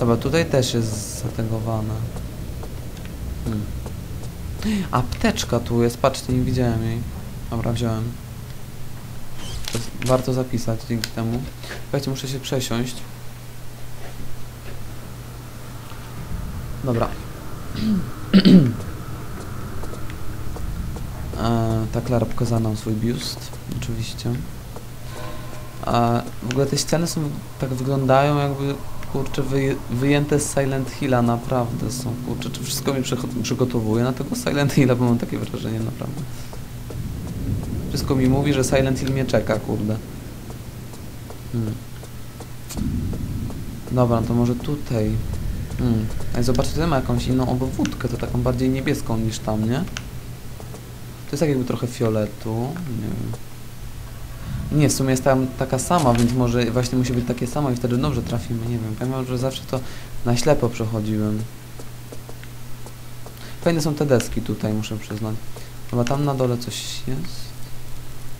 Dobra, tutaj też jest zategowane. Hmm. Apteczka tu jest, patrzcie, nie widziałem jej. Dobra, wziąłem. Warto zapisać dzięki temu. Słuchajcie, muszę się przesiąść. Dobra. e, ta Klara pokazała nam swój biust, oczywiście. A w ogóle te ściany są tak wyglądają jakby kurczę wyjęte z Silent Hilla naprawdę są kurczę, czy wszystko mi przygotowuje na tego Silent Hilla, bo mam takie wrażenie naprawdę. Wszystko mi mówi, że Silent Hill mnie czeka, kurde. Hmm. Dobra, to może tutaj. Hmm. A zobaczcie, tutaj ma jakąś inną obwódkę, to taką bardziej niebieską niż tam, nie? To jest tak jakby trochę fioletu, nie wiem. Nie, w sumie jest tam taka sama, więc może właśnie musi być takie samo i wtedy dobrze trafimy, nie wiem. Powiem, że zawsze to na ślepo przechodziłem. Fajne są te deski tutaj, muszę przyznać. Chyba tam na dole coś jest?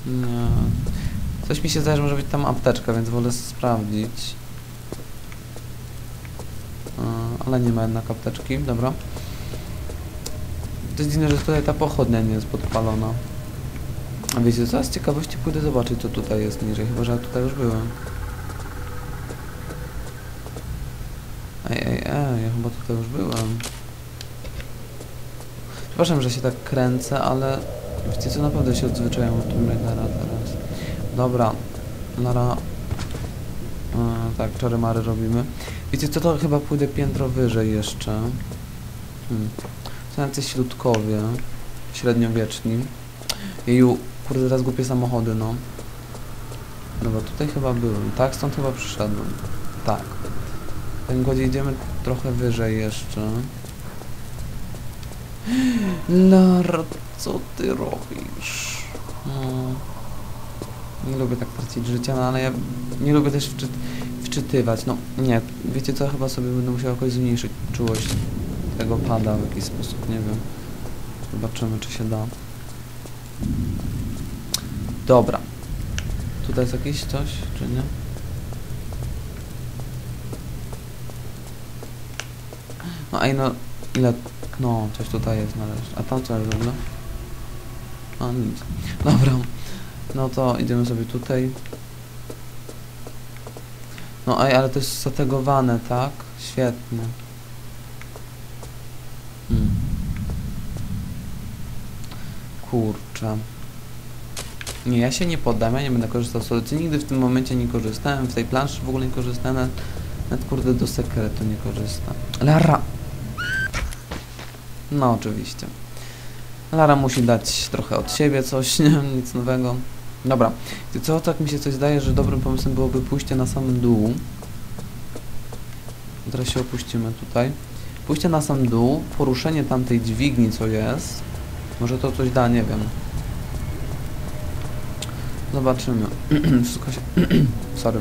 Nie. Coś mi się zdaje, że może być tam apteczka, więc wolę sprawdzić. Ale nie ma jednak apteczki, dobra. To jest dziwne, że tutaj ta pochodnia nie jest podpalona. Wiecie co, z ciekawości pójdę zobaczyć co tutaj jest niżej, chyba że ja tutaj już byłem. Ej, ej, ej, ja chyba tutaj już byłem. Przepraszam, że się tak kręcę, ale wiecie co, naprawdę się odzwyczaiłem od Tomb Raidera teraz. Dobra, Lara... E, tak, czary mary robimy. Wiecie co, to chyba pójdę piętro wyżej jeszcze. Hmm. Są jacyś środkowie, średniowieczni. Jeju, kurde, teraz głupie samochody, no. Dobra, tutaj chyba byłem. Tak, stąd chyba przyszedłem. Tak. W takim razie idziemy trochę wyżej jeszcze. Lara, co ty robisz? No. Nie lubię tak tracić życia, no ale ja nie lubię też wczy wczytywać. No nie, wiecie co, chyba sobie będę musiał jakoś zmniejszyć czułość tego pada w jakiś sposób, nie wiem. Zobaczymy, czy się da. Dobra. Tutaj jest jakieś coś, czy nie? No ej, no ile... No, coś tutaj jest należy. A tam co jest w ogóle? A, nic. Dobra. No to idziemy sobie tutaj. No ej, ale to jest zategowane, tak? Świetnie. Hmm. Kurczę. Nie, ja się nie poddam, ja nie będę korzystał z solucji. Nigdy w tym momencie nie korzystałem, w tej planszy w ogóle nie korzystałem, nawet, nawet kurde do sekretu nie korzystam. Lara! No oczywiście. Lara musi dać trochę od siebie coś, nie nic nowego. Dobra, co, tak mi się coś zdaje, że dobrym pomysłem byłoby pójście na sam dół. Teraz się opuścimy tutaj. Pójście na sam dół, poruszenie tamtej dźwigni, co jest. Może to coś da, nie wiem. Zobaczymy. Wszystko się... Sorry.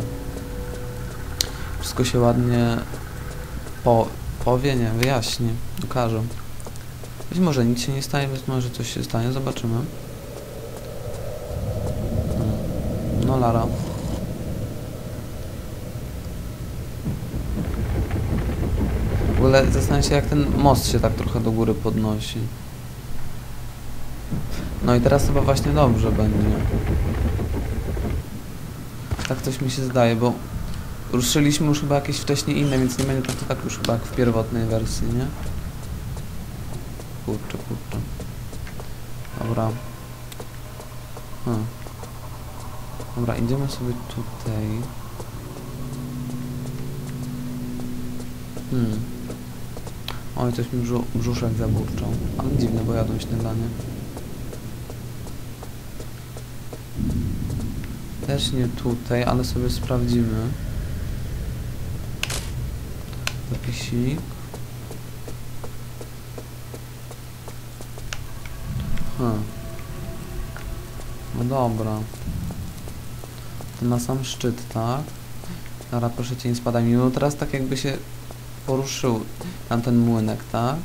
Wszystko się ładnie po... powie, nie, wyjaśni, okaże. Być może nic się nie stanie, być może coś się stanie, zobaczymy. No Lara. W ogóle zastanawiam się jak ten most się tak trochę do góry podnosi. No i teraz chyba właśnie dobrze będzie. Tak coś mi się zdaje, bo ruszyliśmy już chyba jakieś wcześniej inne, więc nie będzie to tak już chyba jak w pierwotnej wersji, nie? Kurczę, kurczę. Dobra. Hmm. Dobra, idziemy sobie tutaj. Hmm. Oj, coś mi brzu brzuszek zaburczał. Ale dziwne, bo jadłem śniadanie. Też nie tutaj, ale sobie sprawdzimy. Zapisik. Hmm. No dobra. To na sam szczyt, tak? Dobra, proszę cię, nie spadaj mi. No teraz tak jakby się poruszył tamten młynek, tak?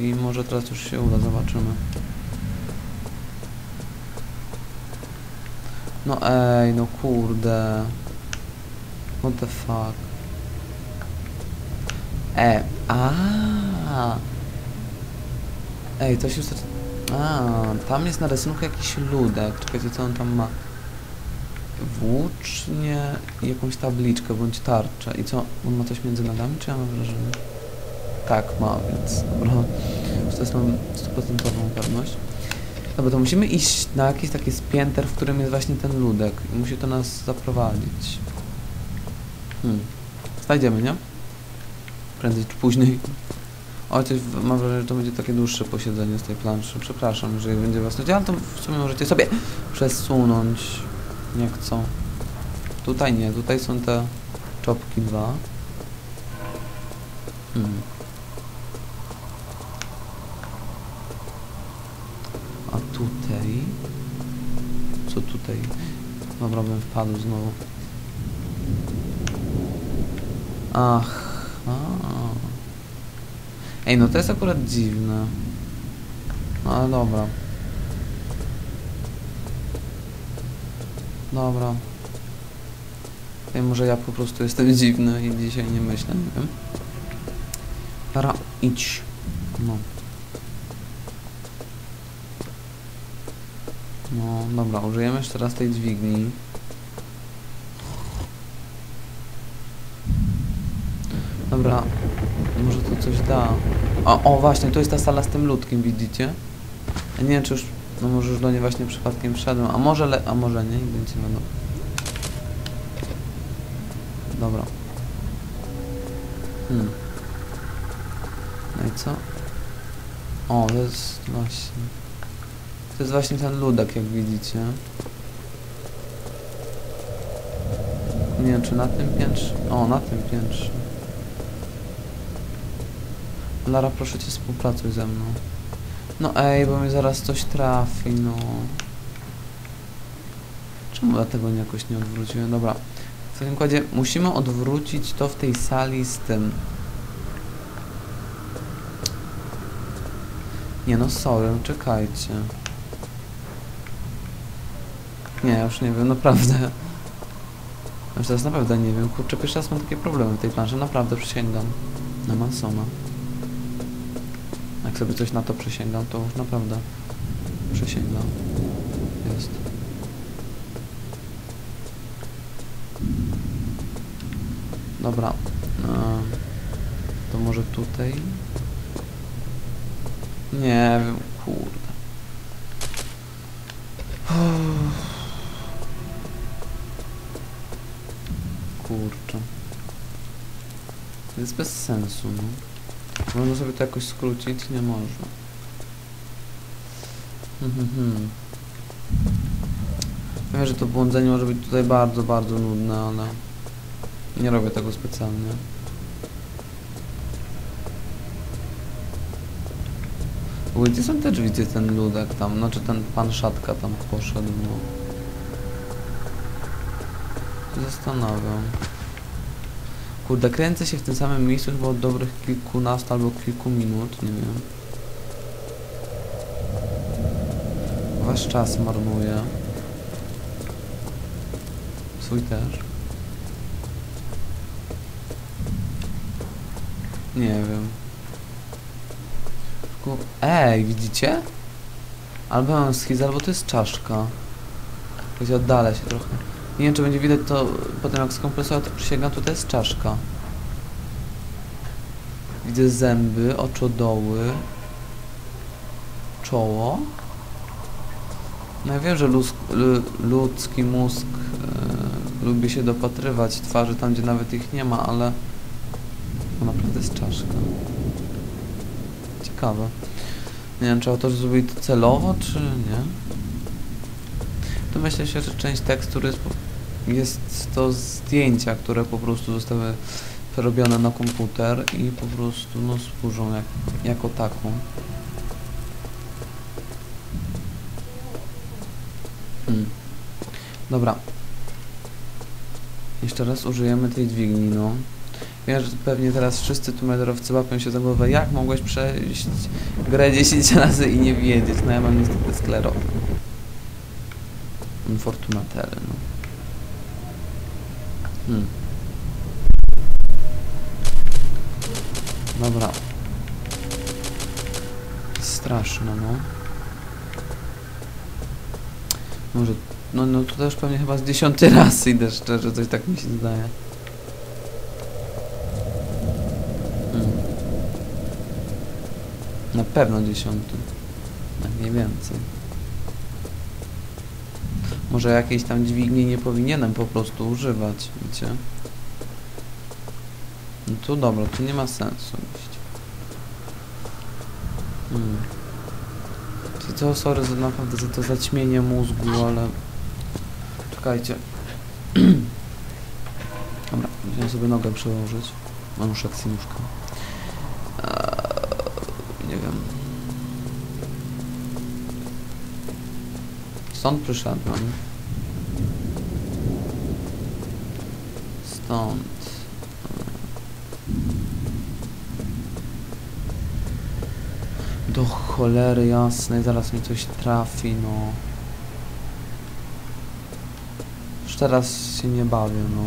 I może teraz już się uda, zobaczymy. No ej, no kurde. What the fuck. E, a. Ej, to się... A, tam jest na rysunku jakiś ludek. Czekajcie, co on tam ma? Włócznie jakąś tabliczkę bądź tarczę. I co? On ma coś między nogami, czy ja mam wrażenie? Tak, ma, więc dobra. Już teraz mam stuprocentową pewność. Dobra, to musimy iść na jakiś taki spięter, w którym jest właśnie ten ludek. I musi to nas zaprowadzić. Hmm. Znajdziemy, nie? Prędzej czy później. Oj, coś, w- mam wrażenie, że to będzie takie dłuższe posiedzenie z tej planszy. Przepraszam, jeżeli będzie was nudzić, ale to w sumie możecie sobie przesunąć. Jak co. Tutaj nie, tutaj są te czopki dwa. Hmm. A tutaj... Co tutaj? Dobra, bym wpadł znowu. Ach, a. Ej, no to jest akurat dziwne. No ale dobra. Dobra. Ej, może ja po prostu jestem dziwny i dzisiaj nie myślę, nie wiem. Para, idź. No. No, dobra, użyjemy jeszcze raz tej dźwigni. Dobra, może to coś da. O, o, właśnie, to jest ta sala z tym ludkiem, widzicie? Ja nie wiem, czy już, no może już do niej właśnie przypadkiem wszedłem, a może, le, a może nie, nigdy nic nie będą. Dobra. Hmm. No i co? O, to jest właśnie... To jest właśnie ten ludek, jak widzicie. Nie wiem, czy na tym piętrze... O, na tym piętrze. Lara, proszę cię, współpracuj ze mną. No ej, bo mi zaraz coś trafi, no. Czemu ja tego jakoś nie odwróciłem? Dobra. W takim układzie musimy odwrócić to w tej sali z tym. Nie no, sorry, czekajcie. Nie, już nie wiem, naprawdę. Już teraz naprawdę nie wiem. Kurczę, pierwszy raz mam takie problemy w tej planszy. Naprawdę przysięgam. Na Mansona. Jak sobie coś na to przysięgam, to już naprawdę przysięgam. Jest. Dobra. Ehm, to może tutaj? Nie wiem, kurde. To jest bez sensu, no. Można sobie to jakoś skrócić? Nie można. Mhm, mhm. Wiem, że to błądzenie może być tutaj bardzo, bardzo nudne, ale nie robię tego specjalnie. Gdzie są te drzwi, gdzie ten ludek tam, znaczy ten pan szatka tam poszedł, no. Zastanawiam. Kurde, kręcę się w tym samym miejscu chyba od dobrych kilkunastu albo kilku minut, nie wiem. Wasz czas marnuję. Swój też. Nie wiem. Ej, widzicie? Albo mam schizę, albo to jest czaszka. Gdzie oddalę się trochę. Nie wiem, czy będzie widać to potem jak skompresować, to przysięgam, to jest czaszka. Widzę zęby, oczodoły, czoło. No ja wiem, że ludzki mózg e, lubi się dopatrywać twarzy tam, gdzie nawet ich nie ma, ale to naprawdę jest czaszka. Ciekawe. Nie wiem, czy autorzy zrobili to celowo, czy nie. To myślę się, że część tekstury jest, po- jest to zdjęcia, które po prostu zostały przerobione na komputer i po prostu no, służą jak, jako taką. Hmm. Dobra. Jeszcze raz użyjemy tej dźwigni, no. Wiem, że pewnie teraz wszyscy tumelerowcy łapią się za głowę, jak mogłeś przejść grę 10 razy i nie wiedzieć. No ja mam niestety sklerozę. Infortunatele, no. Hmm. Dobra. Straszne, no. Może... No, no to też pewnie chyba z dziesiąty raz idę szczerze, coś tak mi się zdaje. Hmm. Na pewno dziesiąty. Nie więcej. Może jakiejś tam dźwigni nie powinienem po prostu używać, wiecie? No tu dobra, tu nie ma sensu iść. Hmm. Czy to sorry za naprawdę za to zaćmienie mózgu, ale... Czekajcie. dobra, musiałem sobie nogę przełożyć. Mam już akcjonówkę. Eee, nie wiem. Stąd przyszedłem. Stąd. Do cholery jasnej, zaraz mi coś trafi, no. Już teraz się nie bawię, no.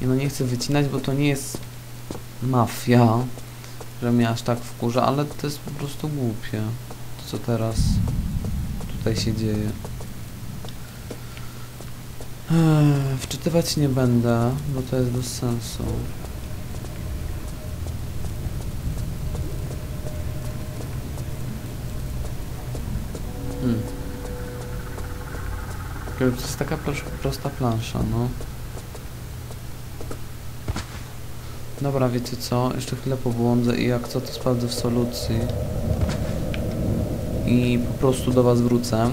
Nie no, nie chcę wycinać, bo to nie jest mafia, że mnie aż tak wkurza, ale to jest po prostu głupie, co teraz tutaj się dzieje. Ech, wczytywać nie będę, bo to jest bez sensu. Hmm. To jest taka prosta plansza, no. Dobra, wiecie co? Jeszcze chwilę pobłądzę i jak co to sprawdzę w solucji. I po prostu do was wrócę.